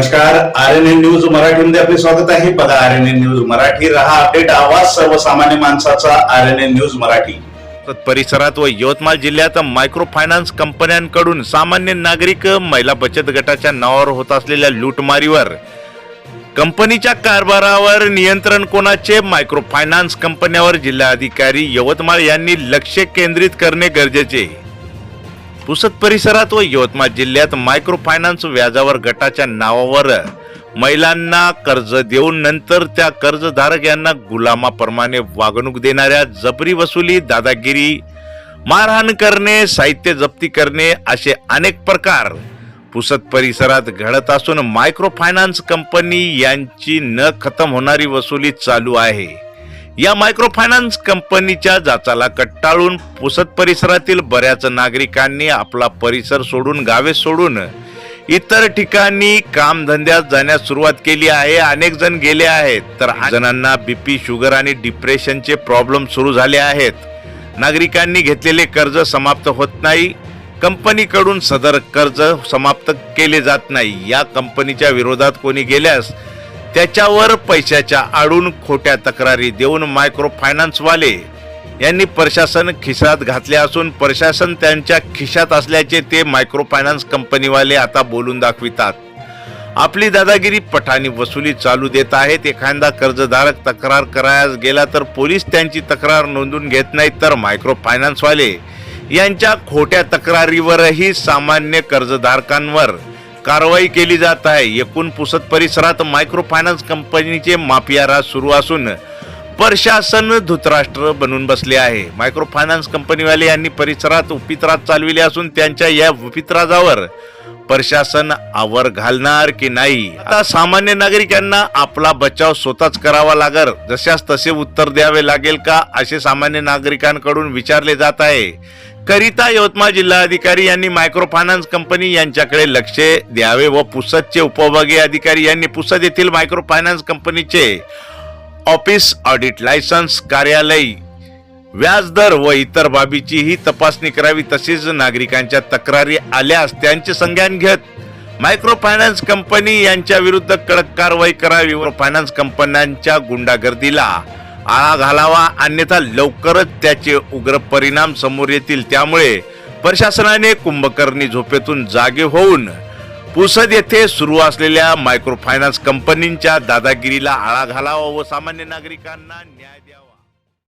नमस्कार R N N news मराठीमध्ये आपले स्वागत आहे. बघा R N N news Marathi रहा अपडेट आवाज सर्वसामान्य माणसाचा R N N news Marathi. परिसरात व यवतमाळ जिल्ह्यात मायक्रो फायनान्स कंपन्यांकडून सामान्य नागरिक महिला बचत गटाच्या नावावर होत असलेल्या लूटमारीवर कंपनीच्या कारभारावर नियंत्रण कोणाचे? मायक्रो फायनान्स कंपन्यावर जिल्हाधिकारी यवतमाळ यांनी लक्ष केंद्रित करणे गरजेचे पुसद परिसरात व यवतमाळ जिल्ह्यात मायक्रो फायनान्स व्याजावर गटाच्या नावावर महिलांना कर्ज देऊन नंतर त्या कर्जधारक यांना गुलामाप्रमाणे वागणूक देणाऱ्या जबरी वसुली दादागिरी मारहाण करणे साहित्य जप्ती करणे असे अनेक प्रकार पुसद परिसरात घडत असून मायक्रो फायनान्स कंपनी यांची न खतम होणारी वसुली चालू आहे. या मायक्रो फायनान्स कंपनीच्या जाचाला कट्टाळून पुसद परिसरातील बऱ्याच नागरिकांनी आपला परिसर सोडून गावे सोडून इतर ठिकाणी कामधंद्यात जाण्यास सुरुवात केली आहे. अनेक जण गेले आहेत. तर जणांना बीपी शुगर आणि डिप्रेशनचे प्रॉब्लेम सुरू झाले आहेत. नागरिकांनी घेतलेले कर्ज समाप्त होत नाही. कंपनीकडून सदर कर्ज समाप्त केले जात नाही. या कंपनीच्या विरोधात कोणी गेल्यास त्याच्यावर पैशाच्या आडून खोट्या तक्रारी देऊन मायक्रो फायनान्सवाले यांनी प्रशासन खिशात घातले असून प्रशासन त्यांच्या खिशात असल्याचे ते मायक्रो फायनान्स कंपनीवाले आता बोलून दाखवितात. आपली दादागिरी पठाणी वसुली चालू देत आहेत. एखादा कर्जधारक तक्रार करायला गेला तर पोलीस त्यांची तक्रार नोंदून घेत नाहीत तर मायक्रो फायनान्सवाले यांच्या खोट्या तक्रारीवरही सामान्य कर्जधारकांवर कारवाई केली जात आहे. एकूण पुसद परिसरात मायक्रो फायनान्स कंपनीचे माफिया राज सुरू असून प्रशासन धृतराष्ट्र बनून बसले आहे. मायक्रो फायनान्स कंपनीवाले यांनी परिसरात उपितराज चालविले असून त्यांच्या या उपित्राजावर प्रशासन आवर घालणार की नाही? आता सामान्य नागरिकांना आपला बचाव स्वतःच करावा लागल. जशास तसे उत्तर द्यावे लागेल का असे सामान्य नागरिकांकडून विचारले जात आहे. करिता यवतमाळ जिल्हाधिकारी यांनी मायक्रो फायनान्स कंपनी यांच्याकडे लक्ष द्यावे व पुसदचे उपविभागीय अधिकारी यांनी पुसद येथील मायक्रो फायनान्स कंपनीचे ऑफिस ऑडिट लायसन्स कार्यालय व्याजदर व इतर बाबीचीही तपासणी करावी तसेच नागरिकांच्या तक्रारी आल्यास त्यांचे संज्ञान घेत मायक्रो फायनान्स कंपनी यांच्या विरुद्ध कडक कारवाई करावी व फायनान्स कंपन्यांच्या गुंडागर्दीला आळा घालावा अन्यथा लवकरच त्याचे उग्र परिणाम समोर येतील. त्यामुळे प्रशासनाने कुंभकर्णी झोपेतून जागे होऊन पुसद येथे सुरू असलेल्या मायक्रो फायनान्स कंपनींच्या दादागिरीला आळा घालावा व सामान्य नागरिकांना न्याय द्यावा.